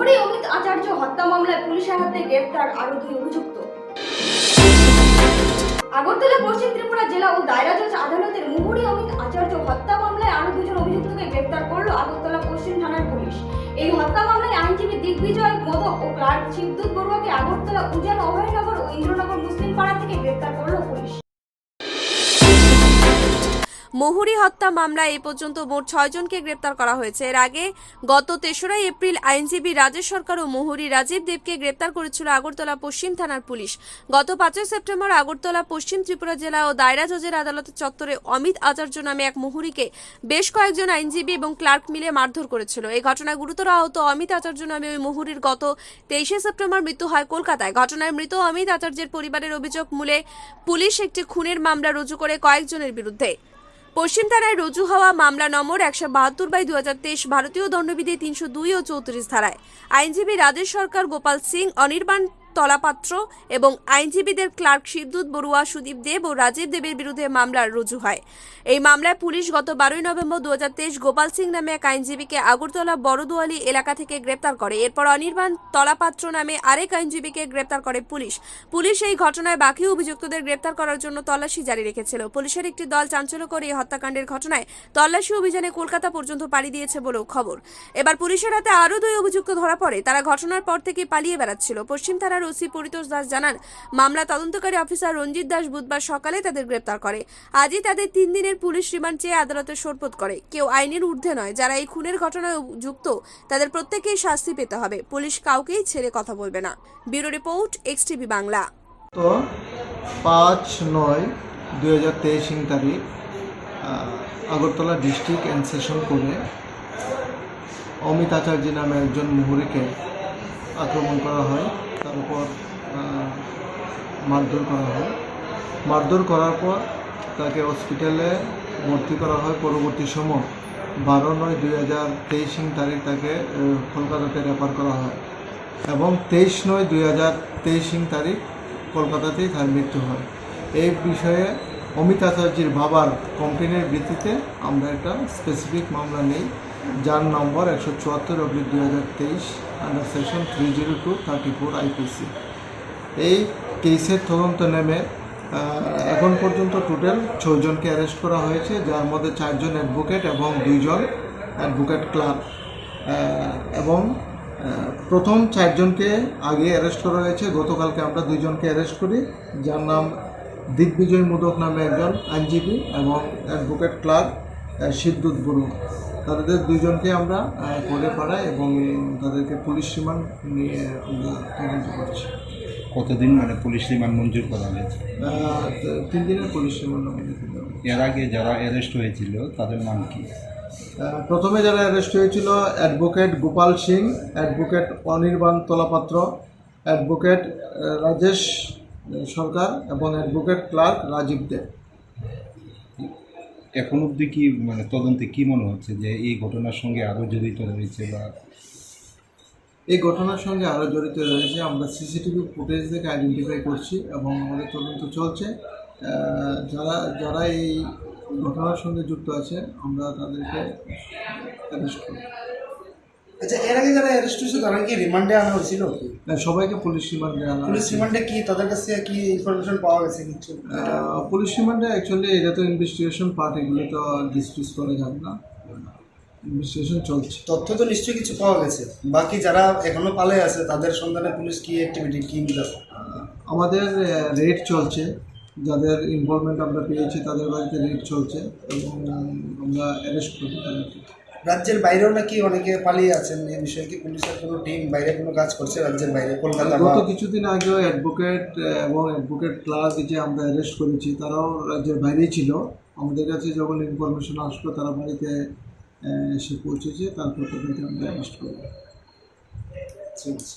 মোহরি অমিত আচার্য হত্যা মামলায় পুলিশের হাতে গ্রেপ্তার আরও দুই অভিযুক্ত। আগরতলা, পশ্চিম ত্রিপুরা জেলা ও দায়রা জজ আদালতের মুহুরী অমিত আচার্য হত্যা মামলায় আরও দুজন অভিযুক্তকে গ্রেপ্তার করল আগরতলা, পশ্চিম থানার পুলিশ। এই হত্যা মামলায় আইনজীবী দিগ্বিজয় মোদক ও ক্লার্ক শিবদূত বড়ুয়াকে আগরতলা, উজান, অভয়নগর ও ইন্দ্রনগর মুসলিম পাড়া থেকে গ্রেপ্তার করল পুলিশ। মহুরী হত্যা মামলায় এ পর্যন্ত মোট ছয়জনকে গ্রেপ্তার করা হয়েছে। এর আগে গত তেসরা এপ্রিল আইনজীবী রাজেশ সরকার ও মহুরী রাজীব দেবকে গ্রেপ্তার করেছিল আগরতলা পশ্চিম থানার পুলিশ। গত পাঁচই সেপ্টেম্বর আগরতলা, পশ্চিম ত্রিপুরা জেলা ও দায়রা জজের আদালতের চত্বরে অমিত আচার্য নামে এক মহুরীকে বেশ কয়েকজন আইনজীবী এবং ক্লার্ক মিলে মারধর করেছিল। এই ঘটনায় গুরুতর আহত অমিত আচার্য নামে ওই মহুরীর গত তেইশে সেপ্টেম্বর মৃত্যু হয় কলকাতায়। ঘটনায় মৃত অমিত আচার্যের পরিবারের অভিযোগ মূলে পুলিশ একটি খুনের মামলা রুজু করে কয়েকজনের বিরুদ্ধে। পশ্চিম থানায় রুজু হওয়া মামলা নম্বর একশো বাহাত্তর বাই দু হাজার তেইশ ভারতীয় দণ্ডবিধি তিনশো দুই ও চৌত্রিশ ধারায়। আইনজীবী রাজেশ সরকার, গোপাল সিং, অনির্বাণ তলাপাত্র এবং আইনজীবীদের ক্লার্ক শিবদূত বড়ুয়া, সুদীপ দেব ও রাজীব দেবের বিরুদ্ধে মামলা রুজু হয়। এই মামলায় পুলিশ গত বারোই নভেম্বর দু হাজার তেইশ গোপাল সিং নামে এক আইনজীবীকে আগরতলা বড়দুয়ালি এলাকা থেকে গ্রেপ্তার করে। এরপর অনির্বাণ তলাপাত্র নামে আরেক আইনজীবীকে গ্রেপ্তার করে পুলিশ। পুলিশ এই ঘটনায় বাকি অভিযুক্তদের গ্রেপ্তার করার জন্য তল্লাশি জারি রেখেছিল। পুলিশের একটি দল চাঞ্চল্যকর এই হত্যাকাণ্ডের ঘটনায় তল্লাশি অভিযানে কলকাতা পর্যন্ত পাড়ি দিয়েছে বলেও খবর। এবার পুলিশের হাতে আরও দুই অভিযুক্ত ধরা পড়ে। তারা ঘটনার পর থেকে পালিয়ে বেড়াচ্ছিল। পশ্চিম থানার ওসি পরিতোষ দাস জানান, মামলা তদন্তকারী অফিসার রঞ্জিত দাস বুধবার সকালে তাদের গ্রেপ্তার করে। আজই তাদের তিন দিনের পুলিশ রিমান্ড চেয়ে আদালতে সোরপোত করে। কেউ আইনের ঊর্ধ্বে নয়, যারা এই খুনের ঘটনায় যুক্ত, তাদের প্রত্যেকেই শাস্তি পেতে হবে। পুলিশ কাউকেই ছেড়ে কথা বলবে না। Bureau report, X TV Bangla. তো পাঁচ নয় দুই হাজার তেইশ তারিখ আগরতলা ডিস্ট্রিক্ট অ্যান্ড সেশন করে অমিত আচার্য নামে একজন মুহুরিকে আক্রমণ করা হয়। তার উপর মারধর করা হয়। মারধর করার পর তাকে হসপিটালে ভর্তি করা হয় পরবর্তী সময়। বারো নয় দুই হাজার তেইশ তারিখ তাকে কলকাতাতে রেফার করা হয় এবং তেইশ নয় দুই হাজার তেইশ তারিখ কলকাতাতেই তার মৃত্যু হয়। এই বিষয়ে অমিত আচার্যের বাবার কমপ্লেনের ভিত্তিতে আমরা একটা স্পেসিফিক মামলা নেই। যার নম্বর একশো চুয়াত্তর অব্লিক দুই হাজার তেইশ under section three zero two thirty four IPC এই কেসের তদন্ত নেমে এখন পর্যন্ত টোটাল ছজনকে অ্যারেস্ট করা হয়েছে, যার মধ্যে চারজন অ্যাডভোকেট এবং দুইজন অ্যাডভোকেট ক্লার্ক এবং প্রথম চারজনকে আগে অ্যারেস্ট করা হয়েছে, গতকালকে আমরা দুইজনকে অ্যারেস্ট করি, যার নাম দিগ্বিজয় মোদক নামে একজন আইনজীবী এবং অ্যাডভোকেট ক্লার্ক শিবদূত বড়ু তাদের দুজনকে আমরা করে পাড়াই এবং তাদেরকে পুলিশ রিমান্ড নিয়ে আমরা তদন্ত করছি। কতদিন মানে পুলিশ রিমান্ড মঞ্জুর করা হয়েছে? তিন দিনের পুলিশ রিমান্ড। এর আগে যারা অ্যারেস্ট হয়েছিল তাদের নাম কি? প্রথমে যারা অ্যারেস্ট হয়েছিল advocate Gopal Singh advocate Anirban Talapatra advocate Rajesh Sarkar এবং অ্যাডভোকেট ক্লার্ক রাজীব দেব এখন অবধি কি মানে তদন্তে কি মনে হচ্ছে যে এই ঘটনার সঙ্গে আরও জড়িত রয়েছে বা এই ঘটনার সঙ্গে আরও জড়িত রয়েছে। আমরা সিসিটিভি ফুটেজ থেকে আইডেন্টিফাই করছি এবং আমাদের তদন্ত চলছে। যারা যারা এই ঘটনার সঙ্গে যুক্ত আছে আমরা তাদেরকে অ্যারেস্ট করি আচ্ছা এর আগে যারা অ্যারেস্ট হয়েছে তারা কি রিমান্ডে আনা হয়েছিল? আহ, সবাইকে পুলিশ রিমান্ডে আনা পুলিশ রিমান্ডে কি তাদের কাছে কি ইনফরমেশন পাওয়া গেছে কিছু? পুলিশ রিমান্ডে অ্যাকচুয়ালি এটা তো ইনভেস্টিগেশন পার্ট এগুলো তো ডিসক্রিজ করা যাবে না। ইনভেস্টিগেশন চলছে। তথ্য তো নিশ্চয়ই কিছু পাওয়া গেছে। বাকি যারা এখনও পালে আছে তাদের সন্ধানে পুলিশ কি অ্যাক্টিভিটি কি আমাদের রেড চলছে। যাদের ইনভলভমেন্ট আমরা পেয়েছি তাদের বাড়িতে রেড চলছে। এবং আমরা অ্যারেস্ট করব তাদেরকে। রাজ্যের বাইরেও নাকি অনেকে পালিয়ে আছেন এই বিষয়ে কি পুলিশের কোনো টিম বাইরে কোনো কাজ করছে রাজ্যের বাইরে? কলকাতা গত কিছুদিন আগেও অ্যাডভোকেট এবং অ্যাডভোকেট ক্লাস যে আমরা অ্যারেস্ট করেছি তারাও রাজ্যের বাইরেই ছিল। আমাদের কাছে যখন ইনফরমেশন আসলো তারা বাড়িতে এসে পৌঁছেছে তারপর তাদেরকে আমরা অ্যারেস্ট করব ঠিক আছে।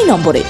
এই নম্বরে।